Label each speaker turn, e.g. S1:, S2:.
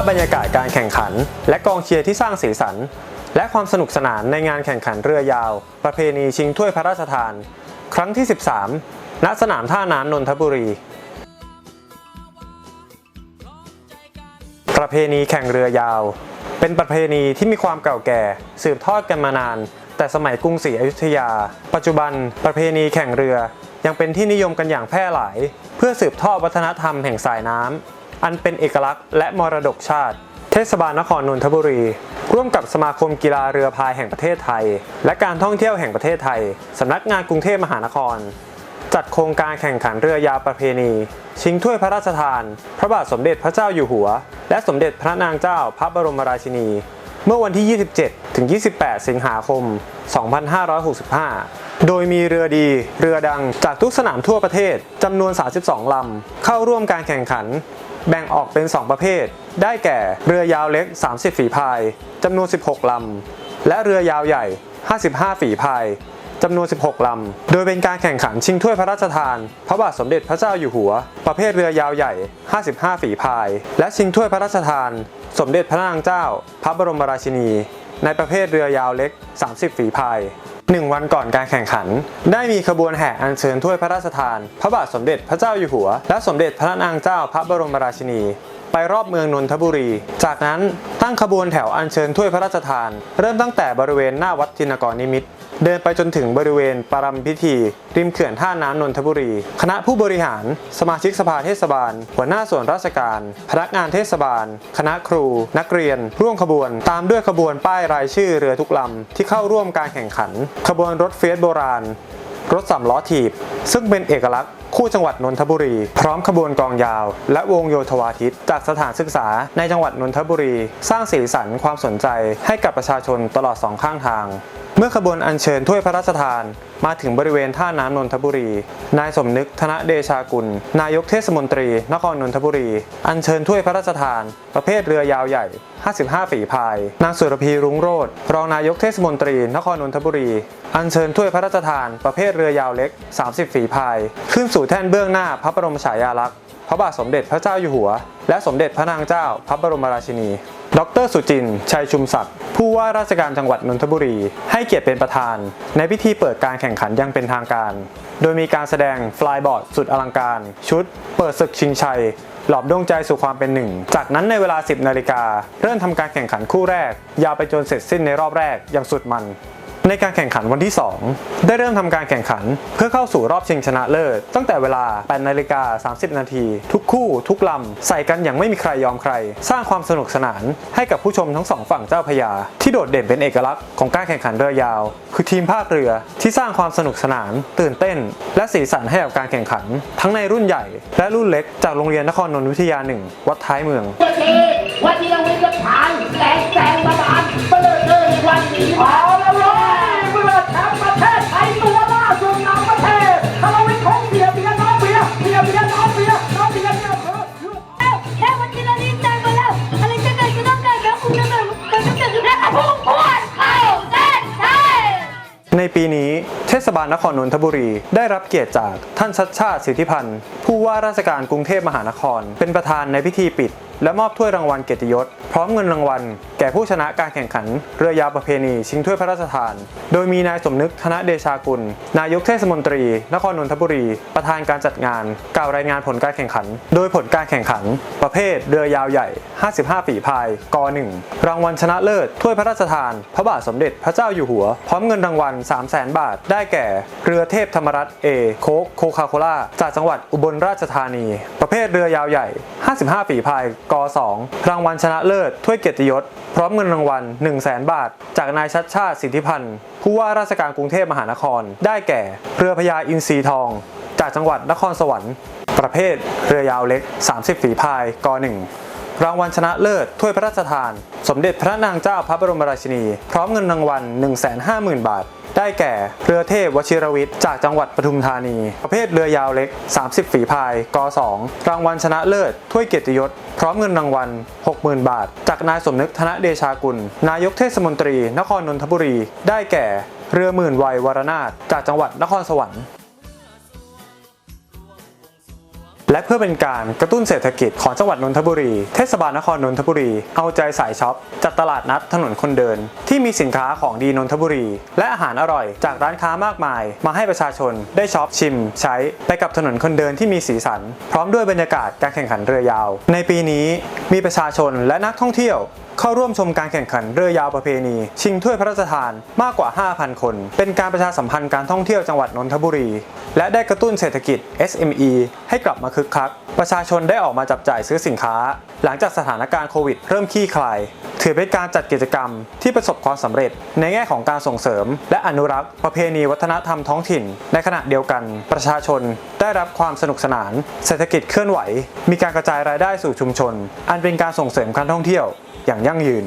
S1: พบรรยากาศการแข่งขัน และกองเชียร์ที่สร้างสีสัน และความสนุกสนานในงานแข่งขันเรือยาว ประเพณีชิงถ้วยพระราชทาน ครั้งที่ 13 ณ สนามท่าน้ำนนทบุรี ประเพณีแข่งเรือยาว เป็นประเพณีที่มีความเก่าแก่ สืบทอดกันมานาน แต่สมัยกรุงศรีอยุธยา ปัจจุบัน ประเพณีแข่งเรือยังเป็นที่นิยมกันอย่างแพร่หลาย เพื่อสืบทอดวัฒนธรรมแห่งสายน้ำ อันเป็นเอกลักษณ์และมรดกชาติ เทศบาลนครนนทบุรี ร่วมกับสมาคมกีฬาเรือพายแห่งประเทศไทย และการท่องเที่ยวแห่งประเทศไทยสำนักงานกรุงเทพมหานคร จัดโครงการแข่งขันเรือยาวประเพณี ชิงถ้วยพระราชทาน พระบาทสมเด็จพระเจ้าอยู่หัว และสมเด็จพระนางเจ้าพระบรมราชินี เมื่อวันที่ 27 ถึง 28 สิงหาคม 2565 โดยมีเรือดี เรือดังจากทุกสนามทั่วประเทศจำนวน 32 ลำ เข้าร่วมการแข่งขัน แบ่งออกเป็น 2 ประเภท ได้แก่เรือยาวเล็ก 30 ฝีพายจำนวน 16 ลำ และเรือยาวใหญ่ 55 ฝีพายจำนวน 16 ลำ โดยเป็นการแข่งขันชิงถ้วยพระราชทาน พระบาทสมเด็จพระเจ้าอยู่หัว ประเภทเรือยาวใหญ่ 55 ฝีพาย และชิงถ้วยพระราชทาน สมเด็จพระนางเจ้า พระบรมราชินี ในประเภทเรือยาวเล็ก 30 ฝีพาย หนึ่งวันก่อนการแข่งขัน ได้มีขบวนแห่อัญเชิญถ้วยพระราชทาน พระบาทสมเด็จพระเจ้าอยู่หัว และสมเด็จพระนางเจ้าพระบรมราชินี ไปรอบเมืองนนทบุรี จากนั้นตั้งขบวนแถวอัญเชิญถ้วยพระราชทาน เริ่มตั้งแต่บริเวณหน้าวัดจินกรนิมิตร เดินไปจนถึงบริเวณปารมพิธี ริมเขื่อนท่าน้ำนนทบุรี คณะผู้บริหาร สมาชิกสภาเทศบาล หัวหน้าส่วนราชการ พนักงานเทศบาล คณะครู นักเรียน ร่วมขบวน ตามด้วยขบวนป้ายรายชื่อเรือทุกลำที่เข้าร่วมการแข่งขัน ขบวนรถเฟียสโบราณ รถสามล้อถีบ ซึ่งเป็นเอกลักษณ์ คู่จังหวัดนนทบุรี พร้อมขบวนกองยาว และวงโยธวาทิต จากสถานศึกษาในจังหวัดนนทบุรี สร้างสีสันความสนใจให้กับประชาชนตลอดสองข้างทาง เมื่อขบวนอัญเชิญถ้วยพระราชทาน มาถึงบริเวณท่าน้ำนนทบุรี นายสมนึกธนเดชากุล นายกเทศมนตรี นครนนทบุรี อัญเชิญถ้วยพระราชทาน ประเภทเรือยาวใหญ่ 55 ฝีพาย นางสุรพีรุ้งโรธรองนายกเทศมนตรี นครนนทบุรี อัญเชิญถ้วยพระราชทานประเภทเรือยาวเล็ก 30 ฝีพาย ขึ้นสู่แท่นเบื้องหน้าพระบรมฉายาลักษณ์ พระบาทสมเด็จพระเจ้าอยู่หัว และสมเด็จพระนางเจ้า พระบรมราชินี ดรสุจินชัยชุมศักดิ์ผู้ว่าราชการจังหวัดนนทบุรี ให้เกียรติเป็นประธาน ในพิธีเปิดการแข่งขันอยังเป็นทางการ โดยมีการแสดงฟลายบอร์ดสุดอลังการ ชุด เปิดศึกชิงชัย หลอบดวงใจสู่ความเป็นหนึ่ง จากนั้นในเวลา 10 นาฬิกา เริ่มทำการแข่งขันคู่แรก ยาวไปจนเสร็จสิ้นในรอบแรกอย่างสุดมัน ในการแข่งขันวันที่ 2 ได้เริ่มทำการแข่งขัน เพื่อเข้าสู่รอบชิงชนะเลิศ ตั้งแต่เวลา8นาฬิกา30 นาที ทุกคู่ ทุกลำ ใส่กันอย่างไม่มีใครยอมใคร สร้างความสนุกสนานให้กับผู้ชมทั้งสองฝั่งเจ้าพยา ที่โดดเด่นเป็นเอกลักษณ์ของการแข่งขันเรือยาว คือทีมภาคเรือที่สร้างความสนุกสนาน ตื่นเต้น และสีสันให้กับการแข่งขัน ทั้งในรุ่นใหญ่ และรุ่นเล็กจากโรงเรียนนครนนทวิทยาหนึ่งวัดท้ายเมือง
S2: วันนี้วันนี้เราวิ่งกันผ่านแสงแสงประมาณเปิดา
S1: ลนครนนทบุรี ได้รับเกียรติจากท่านชัดชาติสิทธิพันธ์ ผู้ว่าราชการกรุงเทพมหานคร เป็นประธานในพิธีปิด และมอบถ้วยรางวัลเกียรติยศ พร้อมเงินรางวัล แก่ผู้ชนะการแข่งขัน เรือยาวประเพณีชิงถ้วยพระราชทาน โดยมีนายสมนึกธนเดชากุล นายกเทศมนตรี นครนนทบุรี ประธานการจัดงาน กล่าวรายงานผลการแข่งขัน โดยผลการแข่งขัน ประเภทเรือยาวใหญ่ 55 ฝีพายก1รางวัลชนะเลิศถ้วยพระราชทาน พระบาทสมเด็จพระเจ้าอยู่หัว พร้อมเงินรางวัล 3 0 0 0 0 0 บาท ได้แก่ เรือเทพธรรมรัตน์เอโคกโคคาโคล่าจากจังหวัดอุบลราชธานี ประเภทเรือยาวใหญ่ 55 ฝีพายก 2 รางวัลชนะเลิศถ้วยเกียรติยศ พร้อมเงินรางวัล 1 0 0 0 0 0บาท จากนายชัดชาติสิทธิพันธ์ผู้ว่าราชการกรุงเทพมหานคร ได้แก่เรือพญาอินทรีทอง จากจังหวัดนครสวรรค์ ประเภท เรือยาวเล็ก 30 ฝีพายก 1 รางวัลชนะเลิศถ้วยพระราชทาน สมเด็จพระนางเจ้าพระบรมราชินี พร้อมเงินรางวัล 150,000 บาท ได้แก่เรือเทพวชิรวิทย์จากจังหวัดปทุมธานี ประเภทเรือยาวเล็ก 30 ฝีพายก2รางวัลชนะเลิศถ้วยเกียรติยศ พร้อมเงินรางวัล 60,000 บาท จากนายสมนึกธนเดชากุล นายกเทศมนตรี นครนนทบุรี ได้แก่เรือหมื่นวัยวรนาถจากจังหวัดนครสวรรค์ และเพื่อเป็นการกระตุ้นเศรษฐกิจของจังหวัดนนทบุรี เทศบาลนครนนทบุรี เอาใจสายช็อป จัดตลาดนัดถนนคนเดิน ที่มีสินค้าของดีนนทบุรี และอาหารอร่อยจากร้านค้ามากมาย มาให้ประชาชนได้ช็อปชิม ใช้ไปกับถนนคนเดินที่มีสีสัน พร้อมด้วยบรรยากาศการแข่งขันเรือยาว ในปีนี้มีประชาชนและนักท่องเที่ยวเข้าร่วมชมการแข่งขันเรือยาวประเพณี ชิงถ้วยพระราชทานมากกว่า 5,000 คน เป็นการประชาสัมพันธ์การท่องเที่ยวจังหวัดนนทบุรี และได้กระตุ้นเศรษฐกิจ SME ให้กลับมาคึกคัก ประชาชนได้ออกมาจับจ่ายซื้อสินค้า หลังจากสถานการณ์โควิดเริ่มคลี่คลาย ถือเป็นการจัดกิจกรรมที่ประสบความสำเร็จ ในแง่ของการส่งเสริม และอนุรักษ์ประเพณีวัฒนธรรมท้องถิ่น ในขณะเดียวกัน ประชาชนได้รับความสนุกสนาน เศรษฐกิจเคลื่อนไหว มีการกระจายรายได้สู่ชุมชน อันเป็นการส่งเสริมการท่องเที่ยว อย่างยั่งยืน